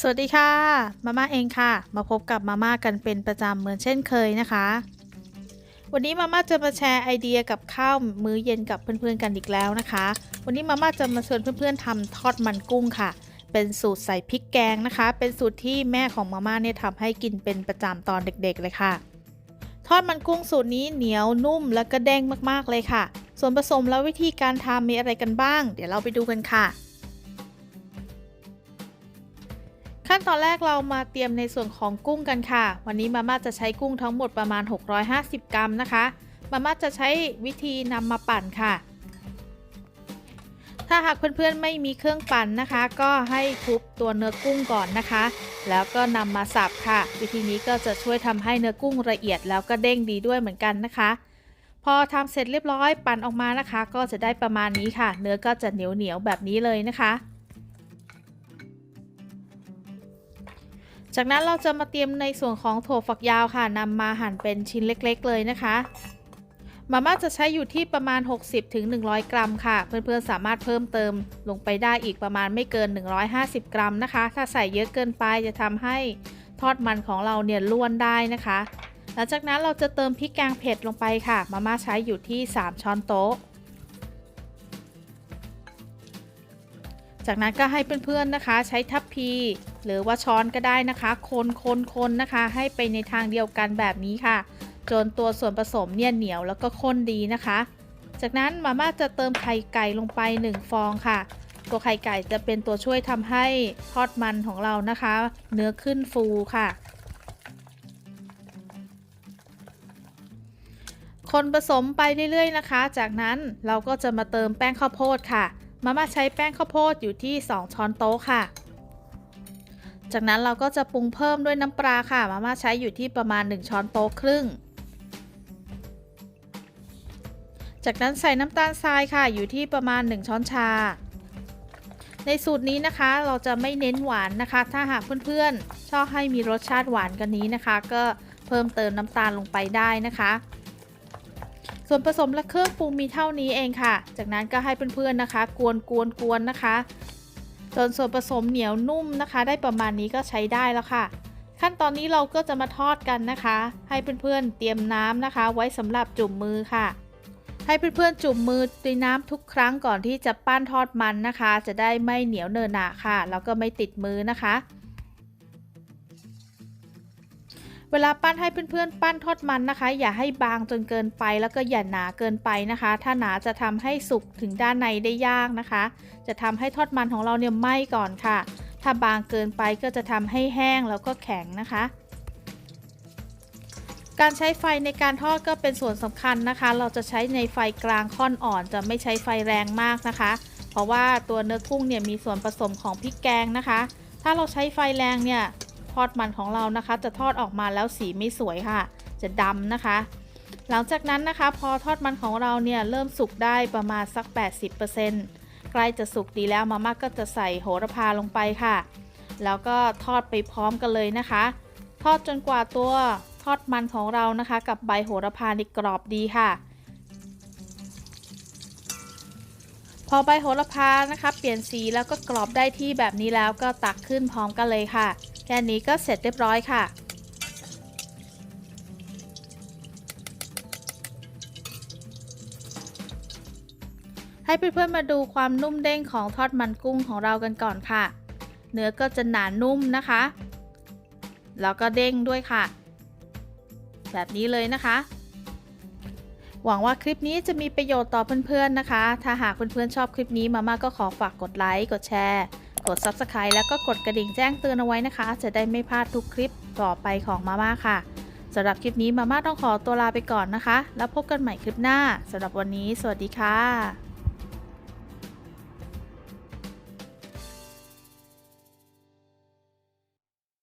สวัสดีค่ะมาม่าเองค่ะ มาพบกับมาม่ากันเป็นประจำเหมือนเช่นเคยนะคะ วันนี้มาม่าจะมาแชร์ไอเดียกับข้าวมื้อเย็นกับเพื่อนๆกันอีกแล้วนะคะ วันนี้มาม่าจะมาชวนเพื่อนๆทำทอดมันกุ้งค่ะ เป็นสูตรใส่พริกแกงนะคะ เป็นสูตรที่แม่ของมาม่าเนี่ยทำให้กินเป็นประจำตอนเด็กๆเลยค่ะ ทอดมันกุ้งสูตรนี้เหนียวนุ่มและก็เด้งมากๆเลยค่ะ ส่วนผสมและวิธีการทำมีอะไรกันบ้าง เดี๋ยวเราไปดูกันค่ะ ขั้นตอนแรกเรามาเตรียมในส่วนของกุ้งกันค่ะ วันนี้มาม่าจะใช้กุ้งทั้งหมดประมาณ 650 กรัมนะคะ มาม่าจะใช้วิธีนำมาปั่นค่ะ ถ้าหากเพื่อนๆไม่มีเครื่องปั่นนะคะ ก็ให้คลุกตัวเนื้อกุ้งก่อนนะคะ แล้วก็นำมาสับค่ะ วิธีนี้ก็จะช่วยทำให้เนื้อกุ้งละเอียดแล้วก็เด้งดีด้วยเหมือนกันนะคะ พอทำเสร็จเรียบร้อยปั่นออกมานะคะ ก็จะได้ประมาณนี้ค่ะ เนื้อก็จะเหนียวๆแบบนี้เลยนะคะ จากนั้นเราจะมาเตรียมในส่วนของถั่วฝักยาวค่ะนำมาหั่นเป็นชิ้นเล็กๆเลยนะคะมาม่าจะใช้อยู่ที่ประมาณ 60-100 กรัมค่ะ เพื่อนๆสามารถเพิ่มเติมลงไปได้อีกประมาณไม่เกิน 150 กรัมนะคะ ถ้าใส่เยอะเกินไปจะทำให้ทอดมันของเราเนี่ยล้วนได้นะคะ หลังจากนั้นเราจะเติมพริกแกงเผ็ดลงไปค่ะ มาม่าใช้อยู่ที่ 3 ช้อนโต๊ะ จากนั้นก็ให้เพื่อนๆนะคะ ใช้ทัพพี หรือว่าช้อนก็ได้นะคะ คนคนคนนะคะ ให้ไปในทางเดียวกันแบบนี้ค่ะ จนตัวส่วนผสมเนี่ยเหนียวแล้วก็ข้นดีนะคะ จากนั้นมาม่าจะเติมไข่ไก่ลงไป 1 ฟองค่ะ ตัวไข่ไก่จะเป็นตัวช่วยทำให้ทอดมันของเรานะคะ เนื้อขึ้นฟูค่ะคนผสมไปเรื่อยๆนะคะ จากนั้นเราก็จะมาเติมแป้งข้าวโพดค่ะ มาม่าใช้แป้งข้าวโพดอยู่ที่ 2 ช้อนโต๊ะค่ะ จากนั้นเราก็จะปรุงเพิ่มด้วยน้ำปลาค่ะ มาม่าใช้อยู่ที่ประมาณ 1 ช้อนโต๊ะครึ่ง จากนั้นใส่น้ำตาลทรายค่ะ อยู่ที่ประมาณ 1 ช้อนชา ในสูตรนี้นะคะเราจะไม่เน้นหวานนะคะ ถ้าหากเพื่อนๆ ชอบให้มีรสชาติหวานกันนี้นะคะ ก็เพิ่มเติมน้ำตาลลงไปได้นะคะ ส่วนผสมและเครื่องปรุงมีเท่านี้เองค่ะ จากนั้นก็ให้เพื่อนๆนะคะ กวนกวนกวนนะคะจนส่วนผสมเหนียวนุ่มนะคะ ได้ประมาณนี้ก็ใช้ได้แล้วค่ะ ขั้นตอนนี้เราก็จะมาทอดกันนะคะ ให้เพื่อนๆเตรียมน้ำนะคะ ไว้สำหรับจุ่มมือค่ะ ให้เพื่อนๆจุ่มมือในน้ำทุกครั้งก่อนที่จะปั้นทอดมันนะคะ จะได้ไม่เหนียวเนอะหนะค่ะแล้วก็ไม่ติดมือนะคะ เวลาปั้นให้เพื่อนๆ ปั้นทอดมันนะคะ อย่าให้บางจนเกินไป แล้วก็อย่าหนาเกินไปนะคะ ถ้าหนาจะทำให้สุกถึงด้านในได้ยากนะคะ จะทำให้ทอดมันของเราเนี่ยไหม้ก่อนค่ะ ถ้าบางเกินไปก็จะทำให้แห้งแล้วก็แข็งนะคะ การใช้ไฟในการทอดก็เป็นส่วนสำคัญนะคะ เราจะใช้ในไฟกลางค่อนอ่อน จะไม่ใช้ไฟแรงมากนะคะ เพราะว่าตัวเนื้อกุ้งเนี่ยมีส่วนผสมของพริกแกงนะคะ ถ้าเราใช้ไฟแรงเนี่ย อดมันของเรานะคะ จะทอดออกมาแล้วสีไม่สวยค่ะ จะดำนะคะ หลังจากนั้นนะคะ พอทอดมันของเราเนี่ยเริ่มสุกได้ประมาณสัก 80%ใกล้จะสุกดีแล้วมาม่าก็จะใส่โหระพาลงไปค่ะ แล้วก็ทอดไปพร้อมกันเลยนะคะ ทอดจนกว่าตัวทอดมันของเรานะคะ กับใบโหระพานี่กรอบดีค่ะพอใบโหระพานะคะ เปลี่ยนสีแล้วก็กรอบได้ที่แบบนี้แล้วก็ตักขึ้นพร้อมกันเลยค่ะ แค่นี้ก็เสร็จเรียบร้อยค่ะ ให้เพื่อนๆมาดูความนุ่มเด้งของทอดมันกุ้งของเรากันก่อนค่ะ เนื้อก็จะหนานุ่มนะคะ แล้วก็เด้งด้วยค่ะ แบบนี้เลยนะคะหวังว่าคลิปนี้จะมีประโยชน์ต่อเพื่อนๆนะคะ ถ้าหากเพื่อนๆชอบคลิปนี้มาม่าก็ขอฝากกดไลค์ กดแชร์ กด Subscribe แล้วก็กดกระดิ่งแจ้งเตือนเอาไว้นะคะ จะได้ไม่พลาดทุกคลิปต่อไปของมาม่าค่ะสำหรับคลิปนี้มาม่าต้องขอตัวลาไปก่อนนะคะ แล้วพบกันใหม่คลิปหน้าสำหรับวันนี้ สวัสดีค่ะ